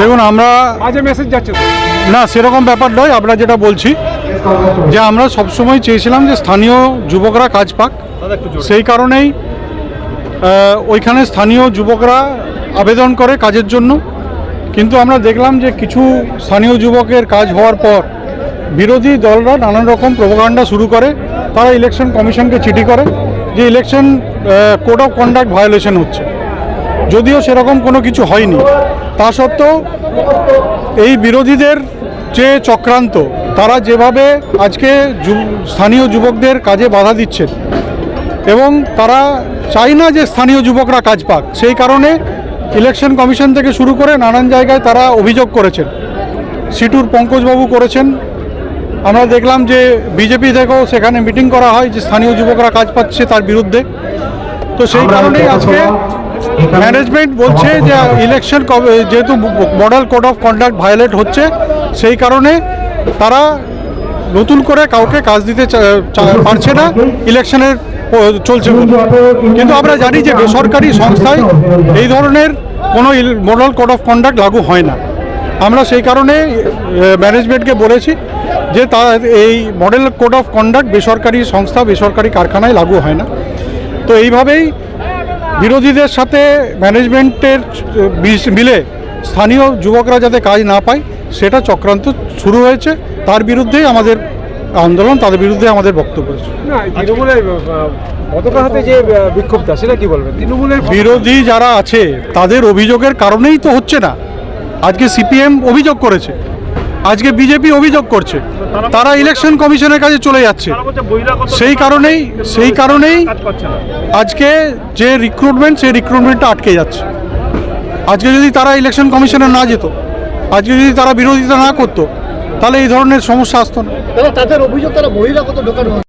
দেখুন আমরা বাজে মেসেজ যাচ্ছে। না সেরকম ব্যাপার নয় আমরা যেটা বলছি যে আমরা সবসময় চেয়েছিলাম যে স্থানীয় যুবকরা কাজ পাক। সেই কারণেই ওইখানে স্থানীয় যুবকরা আবেদন করে কাজের জন্য। কিন্তু আমরা দেখলাম যে কিছু স্থানীয় যুবকের কাজ হওয়ার পর বিরোধী দলরা নানান রকম প্রোপাগান্ডা শুরু করে। তারা ইলেকশন কমিশনকে চিঠি করে যে election code of conduct violation হচ্ছে। যদিও সেরকম কোনো কিছু হয়নি। তা সত্ত্বেও এই বিরোধীদের যে চক্রান্ত তারা যেভাবে আজকে স্থানীয় যুবকদের কাজে বাধা দিচ্ছেন এবং তারা চায় না যে স্থানীয় যুবকরা কাজ পাক সেই কারণে ইলেকশন কমিশন থেকে শুরু করে নানান জায়গায় তারা অভিযোগ করেছেন। সিটুর পঙ্কজবাবু করেছেন। আমরা দেখলাম যে বিজেপি থেকেও সেখানে মিটিং করা হয় যে স্থানীয় যুবকরা কাজ পাচ্ছে তার বিরুদ্ধে। তো সেই কারণেই আজকে ম্যানেজমেন্ট বলছে যে ইলেকশন যেহেতু model code of conduct violate হচ্ছে, সেই কারণে তারা নতুন করে কাউকে কাজ দিতে পারছে না ইলেকশনের চলছে। কিন্তু আমরা জানি যে বেসরকারি সংস্থায় এই ধরনের কোনো মডেল কোড অফ কন্ডাক্ট লাগু হয় না। আমরা সেই কারণে ম্যানেজমেন্টকে বলেছি যে তা, এই মডেল কোড অফ কন্ডাক্ট বেসরকারি সংস্থা, বেসরকারি কারখানায় লাগু হয় না। তো এইভাবেই বিরোধীদের সাথে ম্যানেজমেন্টের মিলে স্থানীয় যুবকরা যাতে কাজ না পায় সেটা চক্রান্ত শুরু হয়েছে। তার বিরুদ্ধেই আমাদের আন্দোলন তাদের বিরুদ্ধে আমাদের বক্তব্য বিরোধী যারা আছে তাদের অভিযোগের কারণেই তো হচ্ছে না। আজকে সিপিএম অভিযোগ করেছে। আজকে বিজেপি অভিযোগ করছে। তারা ইলেকশন কমিশনের কাছে চলে যাচ্ছে। সেই কারণেই সেই কারণেই আজকে যে রিক্রুটমেন্ট সেই রিক্রুটমেন্টটা আটকে যাচ্ছে। আজকে যদি তারা ইলেকশন কমিশনে না যেত, আজকে যদি তারা বিরোধিতা না করতো, তাহলে এই ধরনের সমস্যা আসতো না। তাদের অভিযোগ, তারা ঢোকানো